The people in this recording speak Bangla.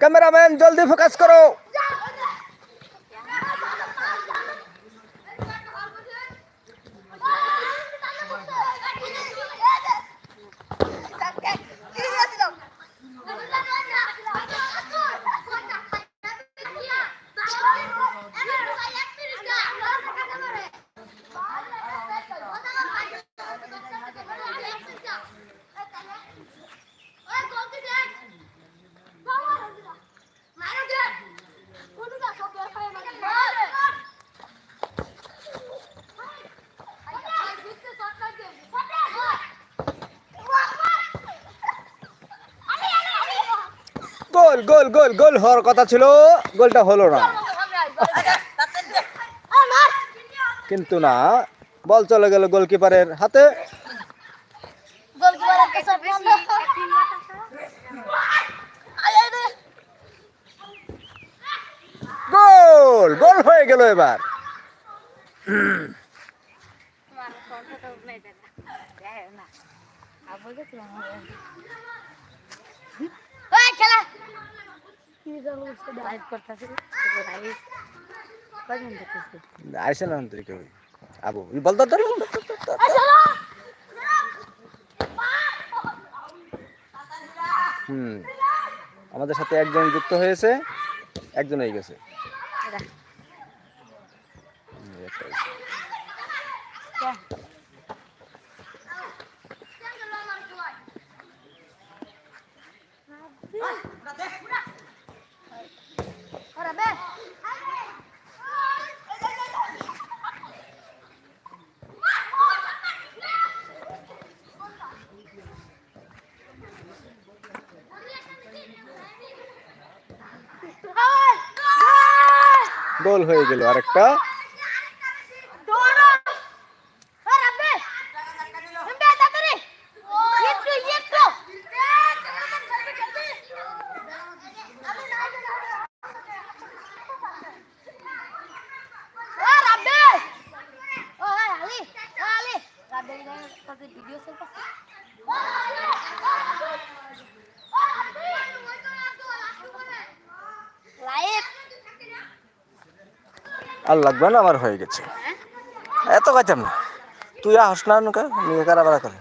ক্যামেরাম্যান জলদি ফোকাস করো। গোল গোল গোল গোল হওয়ার কথা ছিল, গোলটা হলো না। কিন্তু না, বল চলে গেল গোলকিপারের হাতে। গোল গোল হয়ে গেল এবার। আবু। হুম আমাদের সাথে একজন যুক্ত হয়েছে একজন হয়ে গেছে। হুম, একটা হয়েছে। গোল হয়ে গেল আরেকটা ভিডিও চলতেছে লাইভ আর লাগবে না আমার হয়ে গেছে। এত কাইতাম না। তুই আসনা নৌকা নিয়ে কারা করে।